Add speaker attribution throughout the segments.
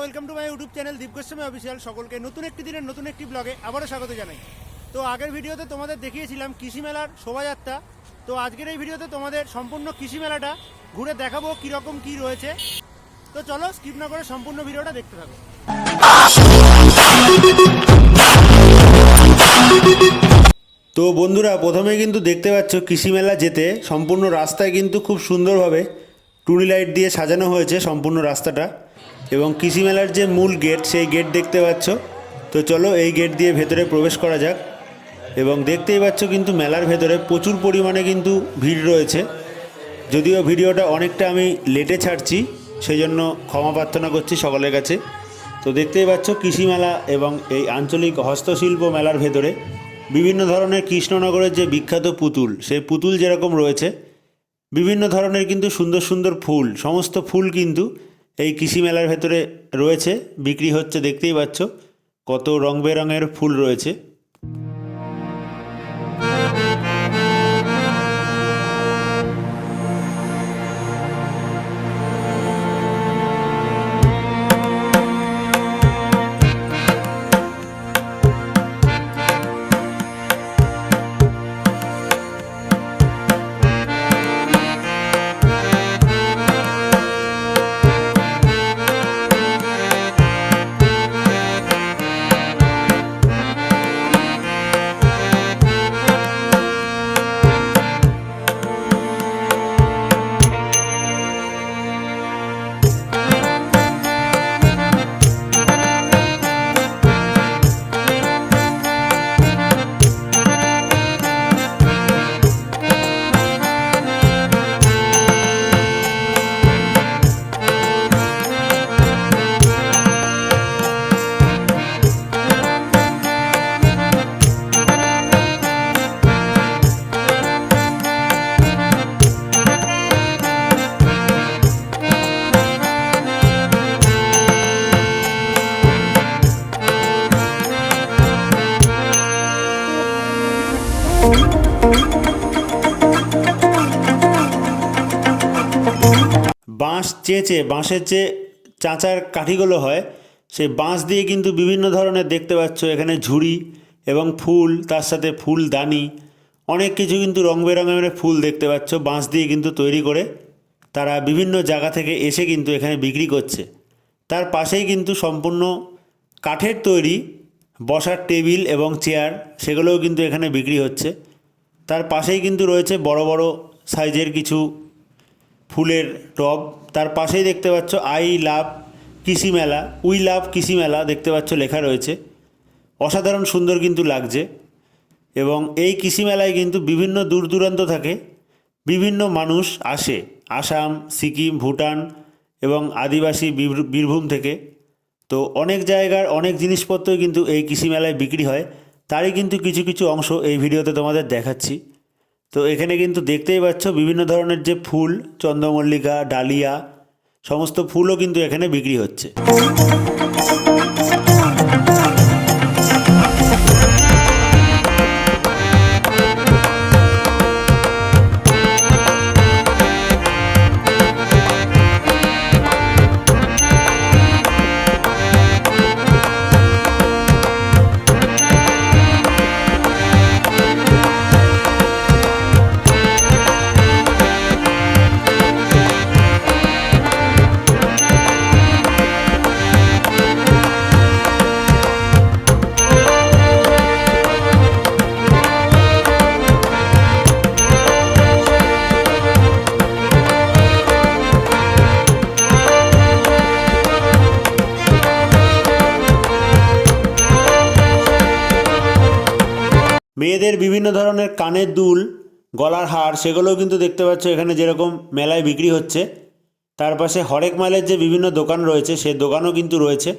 Speaker 1: Welcome to my YouTube channel Deep Goswami official সকলকে নতুন একটি দিনের নতুন একটি ব্লগে আবারও স্বাগত জানাই। তো আগের ভিডিওতে তোমাদের দেখিয়েছিলাম কৃষি মেলার শোভাযাত্রা। তো আজকের এই ভিডিওতে তোমাদের সম্পূর্ণ কৃষি মেলাটা ঘুরে দেখাবো কীরকম কী রয়েছে। তো চলো স্কিপ না করে সম্পূর্ণ ভিডিওটা দেখতে থাকো। তো বন্ধুরা, প্রথমে কিন্তু দেখতে পাচ্ছ কৃষি মেলা যেতে। সম্পূর্ণ রাস্তায় কিন্তু খুব সুন্দরভাবে টুনি লাইট দিয়ে সাজানো হয়েছে সম্পূর্ণ রাস্তাটা। এবং কৃষি মেলার যে মূল গেট, সেই গেট দেখতে পাচ্ছ। তো চলো এই গেট দিয়ে ভেতরে প্রবেশ করা যাক। এবং দেখতেই পাচ্ছ কিন্তু মেলার ভেতরে প্রচুর পরিমাণে কিন্তু ভিড় রয়েছে। যদিও ভিডিওটা অনেকটা আমি লেটে ছাড়ছি সেই জন্য ক্ষমা প্রার্থনা করছি সকলের কাছে। তো দেখতেই পাচ্ছ কৃষি মেলা এবং এই আঞ্চলিক হস্তশিল্প মেলার ভেতরে বিভিন্ন ধরনের কৃষ্ণনগরের যে বিখ্যাত পুতুল, সেই পুতুল যেরকম রয়েছে, বিভিন্ন ধরনের কিন্তু সুন্দর সুন্দর ফুল, সমস্ত ফুল কিন্তু এই কৃষি মেলার ভেতরে রয়েছে বিক্রি হচ্ছে দেখতেই পাচ্ছ। কত রং বেরঙের ফুল রয়েছে। চেঁচে বাঁশের যে চাঁচার কাঠিগুলো হয়, সেই বাঁশ দিয়ে কিন্তু বিভিন্ন ধরনের দেখতে পাচ্ছ। এখানে ঝুড়ি এবং ফুল, তার সাথে ফুলদানি, অনেক কিছু কিন্তু রং বেরঙের ফুল দেখতে পাচ্ছ। বাঁশ দিয়ে কিন্তু তৈরি করে তারা বিভিন্ন জায়গা থেকে এসে কিন্তু এখানে বিক্রি করছে। তার পাশেই কিন্তু সম্পূর্ণ কাঠের তৈরি বসার টেবিল এবং চেয়ার, সেগুলোও কিন্তু এখানে বিক্রি হচ্ছে। তার পাশেই কিন্তু রয়েছে বড় বড় সাইজের কিছু ফুলের টব। তার পাশেই দেখতে পাচ্ছ আই লাভ কৃষি মেলা, উই লাভ কৃষি মেলা দেখতে পাচ্ছ লেখা রয়েছে। অসাধারণ সুন্দর কিন্তু লাগছে এবং এই কৃষি মেলায় কিন্তু বিভিন্ন দূর দূরান্ত থেকে বিভিন্ন মানুষ আসে। আসাম, সিকিম, ভুটান এবং আদিবাসী বীর- বীরভূম থেকে। তো অনেক জায়গার অনেক জিনিসপত্রই কিন্তু এই কৃষি মেলায় বিক্রি হয়। তারই কিন্তু কিছু কিছু অংশ এই ভিডিওতে তোমাদের দেখাচ্ছি। তো এখানে কিন্তু দেখতেই পাচ্ছ বিভিন্ন ধরনের যে ফুল, চন্দ্রমল্লিকা, ডালিয়া, সমস্ত ফুলও কিন্তু এখানে বিক্রি হচ্ছে। বিভিন্ন ধরনের কানের দুল, গলার হার, সেগুলোও কিন্তু দেখতে পাচ্ছ এখানে যেরকম মেলায় বিক্রি হচ্ছে। তার পাশে হরেক মালের যে বিভিন্ন দোকান রয়েছে, সে দোকানও কিন্তু রয়েছে।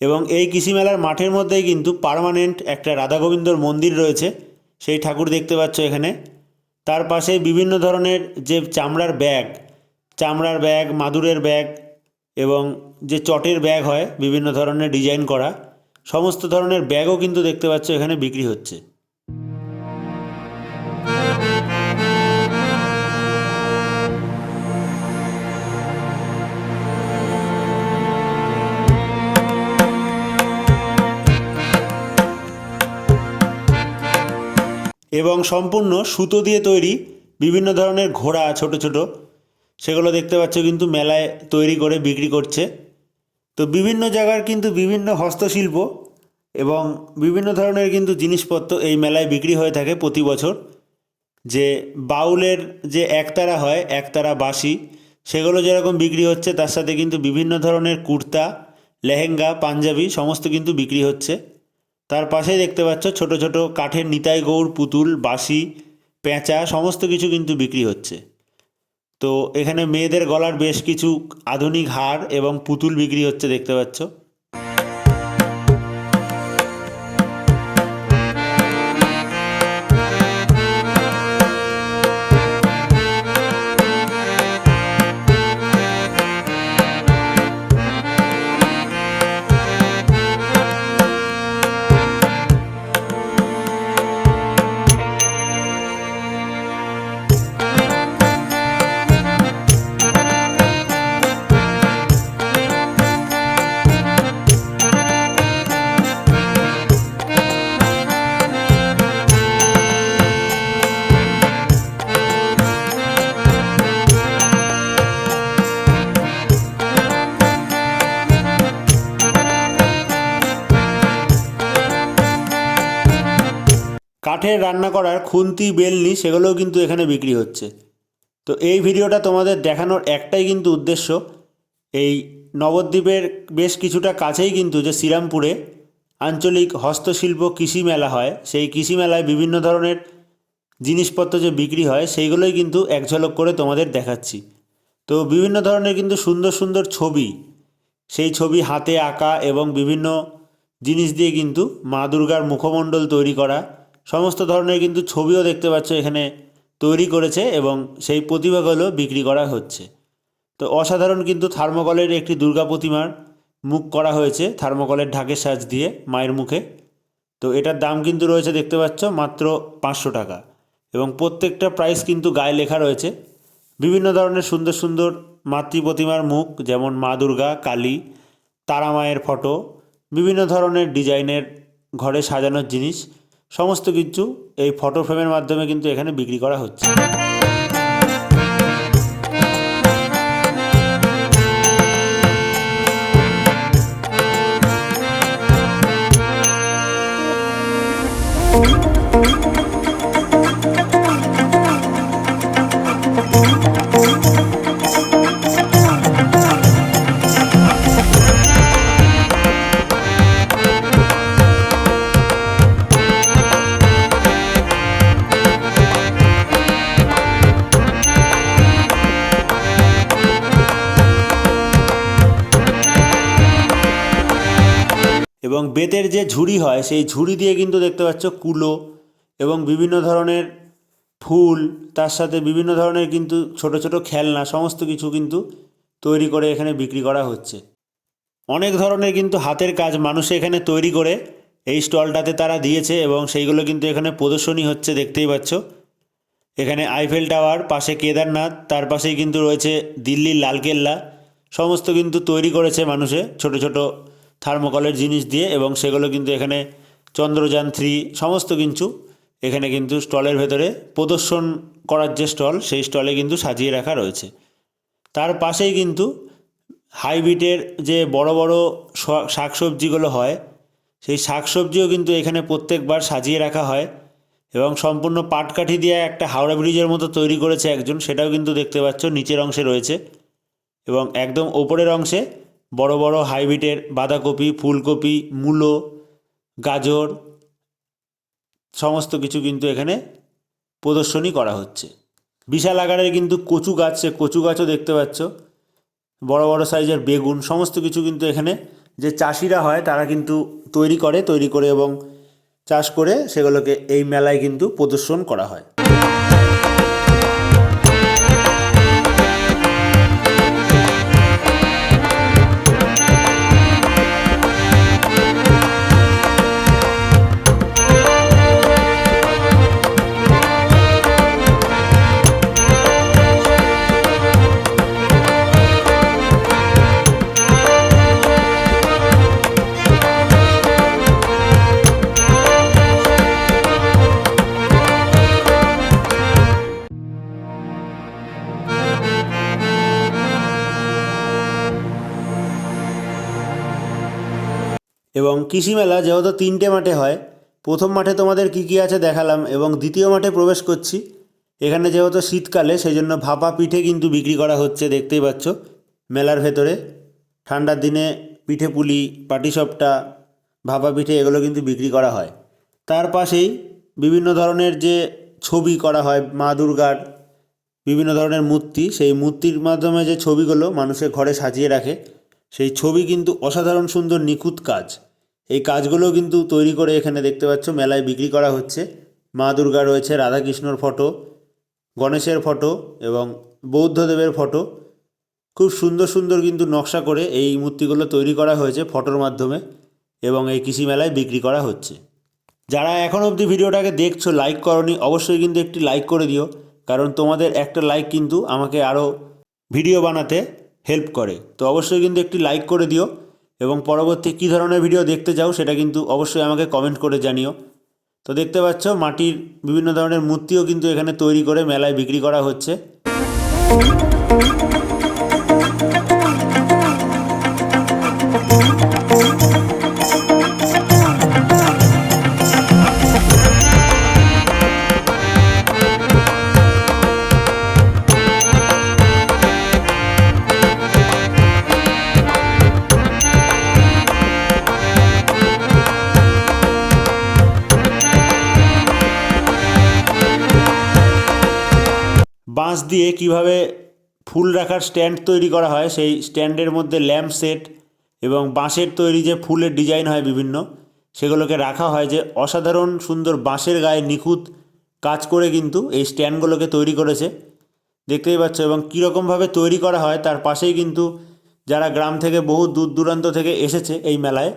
Speaker 1: এবং এই কৃষি মেলার মাঠের মধ্যেই কিন্তু পার্মানেন্ট একটা রাধা গোবিন্দর মন্দির রয়েছে, সেই ঠাকুর দেখতে পাচ্ছ এখানে। তার পাশে বিভিন্ন ধরনের যে চামড়ার ব্যাগ চামড়ার ব্যাগ, মাদুরের ব্যাগ এবং যে চটের ব্যাগ হয়, বিভিন্ন ধরনের ডিজাইন করা, সমস্ত ধরনের ব্যাগও কিন্তু দেখতে পাচ্ছ এখানে বিক্রি হচ্ছে। এবং সম্পূর্ণ সুতো দিয়ে তৈরি বিভিন্ন ধরনের ঘোড়া ছোট ছোট। সেগুলো দেখতে পাচ্ছ কিন্তু মেলায় তৈরি করে বিক্রি করছে। তো বিভিন্ন জায়গার কিন্তু বিভিন্ন হস্তশিল্প এবং বিভিন্ন ধরনের কিন্তু জিনিসপত্র এই মেলায় বিক্রি হয়ে থাকে প্রতি বছর। যে বাউলের যে একতারা হয়, একতারা বাঁশি, সেগুলো যেরকম বিক্রি হচ্ছে, তার সাথে কিন্তু বিভিন্ন ধরনের কুর্তা, লেহেঙ্গা, পাঞ্জাবি সমস্ত কিন্তু বিক্রি হচ্ছে। তার পাশেই দেখতে পাচ্ছ ছোট ছোট কাঠের নিতাই গৌড়, পুতুল, বাঁশি, পেঁচা, সমস্ত কিছু কিন্তু বিক্রি হচ্ছে। তো এখানে মেয়েদের গলার বেশ কিছু আধুনিক হার এবং পুতুল বিক্রি হচ্ছে দেখতে পাচ্ছ। রান্না করার খুন্তি, বেলনি সেগুলোও কিন্তু এখানে বিক্রি হচ্ছে। তো এই ভিডিওটা তোমাদের দেখানোর একটাই কিন্তু উদ্দেশ্য। এই নবদ্বীপের বেশ কিছুটা কাছেই কিন্তু যে শ্রীরামপুরে আঞ্চলিক হস্তশিল্প কৃষি মেলা হয়, সেই কৃষি মেলায় বিভিন্ন ধরনের জিনিসপত্র যে বিক্রি হয়, সেইগুলোই কিন্তু এক ঝলক করে তোমাদের দেখাচ্ছি। তো বিভিন্ন ধরনের কিন্তু সুন্দর সুন্দর ছবি, সেই ছবি হাতে আঁকা এবং বিভিন্ন জিনিস দিয়ে কিন্তু মা দুর্গার মুখমণ্ডল তৈরি করা সমস্ত ধরনের কিন্তু ছবিও দেখতে পাচ্ছ এখানে তৈরি করেছে এবং সেই প্রতিভাগুলো বিক্রি করা হচ্ছে। তো অসাধারণ কিন্তু থার্মোকলের একটি দুর্গা প্রতিমার মুখ করা হয়েছে, থার্মোকলের ঢাকের সাজ দিয়ে মায়ের মুখে। তো এটার দাম কিন্তু রয়েছে দেখতে পাচ্ছ মাত্র পাঁচশো টাকা এবং প্রত্যেকটা প্রাইস কিন্তু গায়ে লেখা রয়েছে। বিভিন্ন ধরনের সুন্দর সুন্দর মাতৃ প্রতিমার মুখ, যেমন মা দুর্গা, কালী, তারা মায়ের ফটো, বিভিন্ন ধরনের ডিজাইনের ঘরে সাজানোর জিনিস। সমস্ত কিছু এই ফটো ফ্রেমের মাধ্যমে কিন্তু এখানে বিক্রি করা হচ্ছে। এবং বেতের যে ঝুড়ি হয়, সেই ঝুড়ি দিয়ে কিন্তু দেখতে পাচ্ছ কুলো এবং বিভিন্ন ধরনের ফুল, তার সাথে বিভিন্ন ধরনের কিন্তু ছোট ছোট খেলনা, সমস্ত কিছু কিন্তু তৈরি করে এখানে বিক্রি করা হচ্ছে। অনেক ধরনের কিন্তু হাতের কাজ মানুষ এখানে তৈরি করে এই স্টলটাতে তারা দিয়েছে এবং সেইগুলো কিন্তু এখানে প্রদর্শনী হচ্ছে, দেখতেই পাচ্ছ। এখানে আইফেল টাওয়ার, পাশে কেদারনাথ, তার পাশেই কিন্তু রয়েছে দিল্লির লালকেল্লা, সমস্ত কিন্তু তৈরি করেছে মানুষে ছোট ছোট থার্মোকলের জিনিস দিয়ে এবং সেগুলো কিন্তু এখানে চন্দ্রযান থ্রি সমস্ত কিছু এখানে কিন্তু স্টলের ভেতরে প্রদর্শন করার যে স্টল, সেই স্টলে কিন্তু সাজিয়ে রাখা রয়েছে। তার পাশেই কিন্তু হাইব্রিডের যে বড় বড় শাকসবজিগুলো হয়, সেই শাকসবজিও কিন্তু এখানে প্রত্যেকবার সাজিয়ে রাখা হয় এবং সম্পূর্ণ পাটকাঠি দিয়ে একটা হাওড়া ব্রিজের মতো তৈরি করেছে একজন, সেটাও কিন্তু দেখতে পাচ্ছ নিচের অংশে রয়েছে এবং একদম ওপরের অংশে বড় বড় হাইব্রিডের বাঁধাকপি, ফুলকপি, মূলো, গাজর, সমস্ত কিছু কিন্তু এখানে প্রদর্শনী করা হচ্ছে। বিশাল আকারের কিন্তু কচু গাছ, সে কচু গাছও দেখতে পাচ্ছ। বড় বড় সাইজের বেগুন, সমস্ত কিছু কিন্তু এখানে যে চাষিরা হয় তারা কিন্তু তৈরি করে তৈরি করে এবং চাষ করে সেগুলোকে এই মেলায় কিন্তু প্রদর্শন করা হয়। এবং কৃষি মেলা যেহেতু তিনটে মাঠে হয়, প্রথম মাঠে তোমাদের কী কী আছে দেখালাম এবং দ্বিতীয় মাঠে প্রবেশ করছি। এখানে যেহেতু শীতকালে সেই জন্য ভাপা পিঠে কিন্তু বিক্রি করা হচ্ছে, দেখতেই পাচ্ছ। মেলার ভেতরে ঠান্ডার দিনে পিঠে পুলি পাটিসাপটা ভাপা পিঠে এগুলো কিন্তু বিক্রি করা হয়। তার পাশেই বিভিন্ন ধরনের যে ছবি করা হয়, মা দুর্গার বিভিন্ন ধরনের মূর্তি, সেই মূর্তির মাধ্যমে যে ছবিগুলো মানুষের ঘরে সাজিয়ে রাখে সেই ছবি কিন্তু অসাধারণ সুন্দর নিখুঁত কাজ। এই কাজগুলো কিন্তু তৈরি করে এখানে দেখতে পাচ্ছ, মেলায় বিক্রি করা হচ্ছে। মা দুর্গা রয়েছে, রাধাকৃষ্ণর ফটো, গণেশের ফটো এবং বৌদ্ধদেবের ফটো। খুব সুন্দর সুন্দর কিন্তু নকশা করে এই মূর্তিগুলো তৈরি করা হয়েছে ফটোর মাধ্যমে এবং এই কৃষি মেলায় বিক্রি করা হচ্ছে। যারা এখন অবধি ভিডিওটাকে দেখছ লাইক করনি, অবশ্যই কিন্তু একটি লাইক করে দিও। কারণ তোমাদের একটা লাইক কিন্তু আমাকে আরও ভিডিও বানাতে হেল্প করে। তো অবশ্যই কিন্তু একটি লাইক করে দিও এবং পরবর্তী কী ধরনের ভিডিও দেখতে চাও সেটা কিন্তু অবশ্যই আমাকে কমেন্ট করে জানিও। তো দেখতে পাচ্ছ মাটির বিভিন্ন ধরনের মূর্তিও কিন্তু এখানে তৈরি করে, মেলায় বিক্রি করা হচ্ছে। বাঁশ দিয়ে কীভাবে ফুল রাখার স্ট্যান্ড তৈরি করা হয়, সেই স্ট্যান্ডের মধ্যে ল্যাম্প সেট এবং বাঁশের তৈরি যে ফুলের ডিজাইন হয় বিভিন্ন, সেগুলোকে রাখা হয় যে অসাধারণ সুন্দর বাঁশের গায়ে নিখুঁত কাজ করে কিন্তু এই স্ট্যান্ডগুলোকে তৈরি করেছে। দেখতেই পাচ্ছ এবং কীরকমভাবে তৈরি করা হয়, তার পাশেই কিন্তু যারা গ্রাম থেকে বহু দূর দূরান্ত থেকে এসেছে এই মেলায়,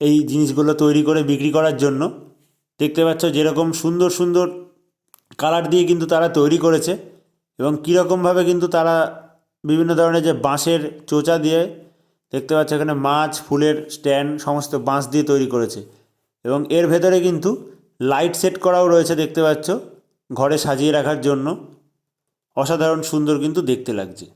Speaker 1: এই জিনিসগুলো তৈরি করে বিক্রি করার জন্য, দেখতে পাচ্ছ যেরকম সুন্দর সুন্দর কালার দিয়ে কিন্তু তারা তৈরি করেছে এবং কীরকমভাবে কিন্তু তারা বিভিন্ন ধরনের যে বাঁশের চোচা দিয়ে দেখতে পাচ্ছ এখানে মাছ, ফুলের স্ট্যান্ড, সমস্ত বাঁশ দিয়ে তৈরি করেছে এবং এর ভেতরে কিন্তু লাইট সেট করাও রয়েছে দেখতে পাচ্ছ, ঘরে সাজিয়ে রাখার জন্য। অসাধারণ সুন্দর কিন্তু দেখতে লাগছে।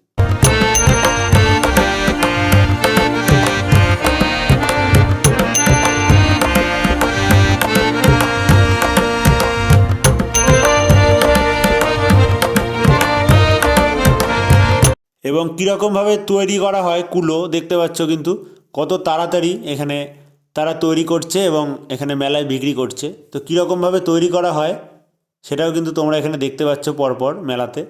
Speaker 1: এবং কীরকমভাবে তৈরি করা হয় কুলো দেখতে পাচ্ছ কিন্তু, কত তাড়াতাড়ি এখানে তারা তৈরি করছে এবং এখানে মেলায় বিক্রি করছে। তো কীরকমভাবে তৈরি করা হয়, সেটাও কিন্তু তোমরা এখানে দেখতে পাচ্ছ পরপর মেলাতে।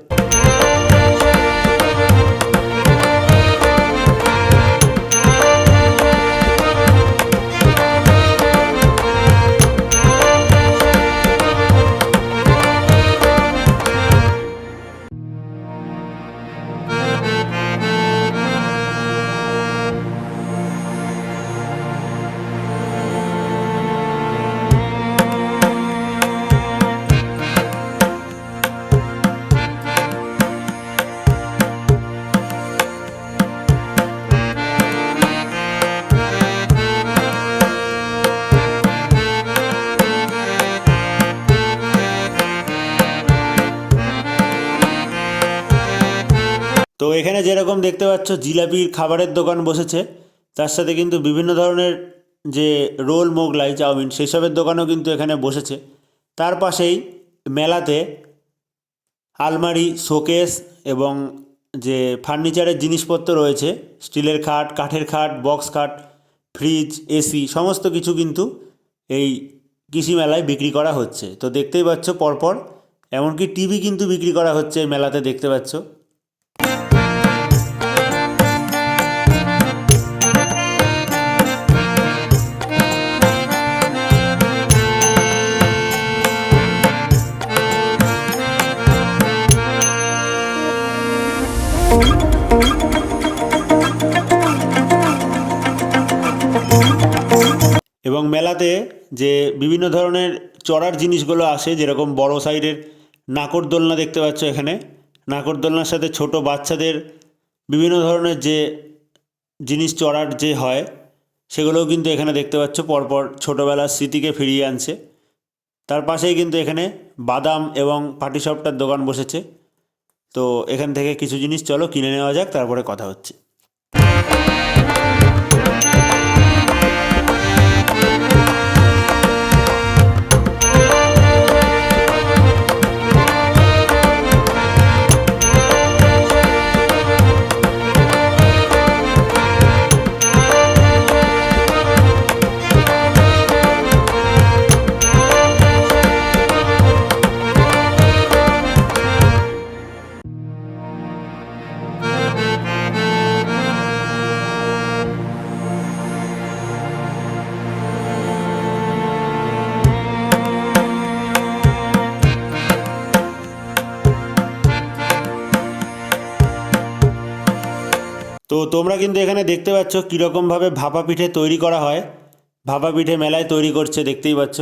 Speaker 1: এখানে যেরকম দেখতে পাচ্ছ জিলাপির খাবারের দোকান বসেছে, তার সাথে কিন্তু বিভিন্ন ধরনের যে রোল মোগলাই, চাউমিন সেসবের দোকানও কিন্তু এখানে বসেছে। তার পাশেই মেলাতে আলমারি, শোকেস এবং যে ফার্নিচারের জিনিসপত্র রয়েছে, স্টিলের খাট, কাঠের খাট, বক্স খাট, ফ্রিজ, এসি, সমস্ত কিছু কিন্তু এই কৃষি মেলায় বিক্রি করা হচ্ছে। তো দেখতেই পাচ্ছ পরপর এমনকি টিভি কিন্তু বিক্রি করা হচ্ছে মেলাতে দেখতে পাচ্ছ। এবং মেলাতে যে বিভিন্ন ধরনের চড়ার জিনিসগুলো আসে, যেরকম বড় সাইডের নাকরদোলনা দেখতে পাচ্ছ এখানে। নাকরদোলনার সাথে ছোট বাচ্চাদের বিভিন্ন ধরনের যে জিনিস চড়ার যে হয়, সেগুলোও কিন্তু এখানে দেখতে পাচ্ছ। পরপর ছোটোবেলার স্মৃতিকে ফিরিয়ে আনছে। তার পাশেই কিন্তু এখানে বাদাম এবং পাটিসাপটার দোকান বসেছে। তো এখান থেকে কিছু জিনিস চলো কিনে নেওয়া যাক, তারপরে কথা হচ্ছে। তো তোমরা কিন্তু এখানে দেখতে পাচ্ছ কীরকমভাবে ভাপা পিঠে তৈরি করা হয়। ভাপা পিঠে মেলায় তৈরি করছে, দেখতেই পাচ্ছ।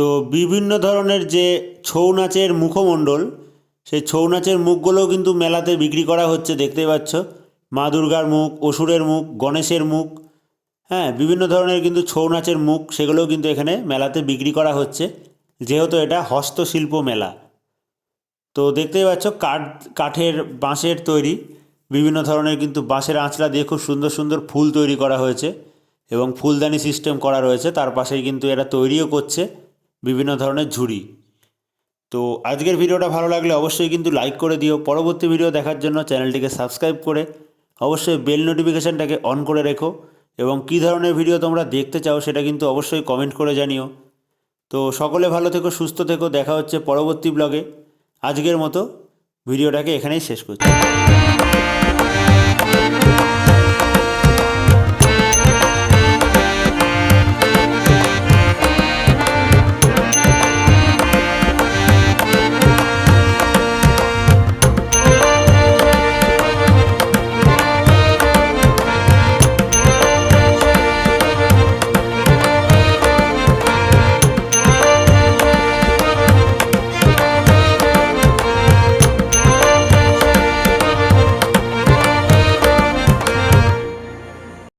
Speaker 1: তো বিভিন্ন ধরনের যে ছৌ নাচের মুখমণ্ডল, সেই ছৌ নাচের মুখগুলোও কিন্তু মেলাতে বিক্রি করা হচ্ছে, দেখতেই পাচ্ছ। মা দুর্গার মুখ, অসুরের মুখ, গণেশের মুখ হ্যাঁ বিভিন্ন ধরনের কিন্তু ছৌ নাচের মুখ, সেগুলোও কিন্তু এখানে মেলাতে বিক্রি করা হচ্ছে। যেহেতু এটা হস্তশিল্প মেলা। তো দেখতেই পাচ্ছ, কাঠ, কাঠের বাঁশের তৈরি, বিভিন্ন ধরনের কিন্তু বাঁশের আঁচড়া দিয়ে খুব সুন্দর সুন্দর ফুল তৈরি করা হয়েছে এবং ফুলদানি সিস্টেম করা রয়েছে, তার পাশেই কিন্তু এরা তৈরিও করছে। বিভিন্ন ধরনের ঝুড়ি। তো আজকের ভিডিওটা ভালো লাগলে অবশ্যই কিন্তু লাইক করে দিও। পরবর্তী ভিডিও দেখার জন্য চ্যানেলটিকে সাবস্ক্রাইব করে অবশ্যই বেল নোটিফিকেশানটাকে অন করে রেখো এবং কী ধরনের ভিডিও তোমরা দেখতে চাও সেটা কিন্তু অবশ্যই কমেন্ট করে জানিও। তো সকলে ভালো থেকো, সুস্থ থেকো, দেখা হচ্ছে পরবর্তী ব্লগে আজকের মতো ভিডিওটাকে এখানেই শেষ করছি।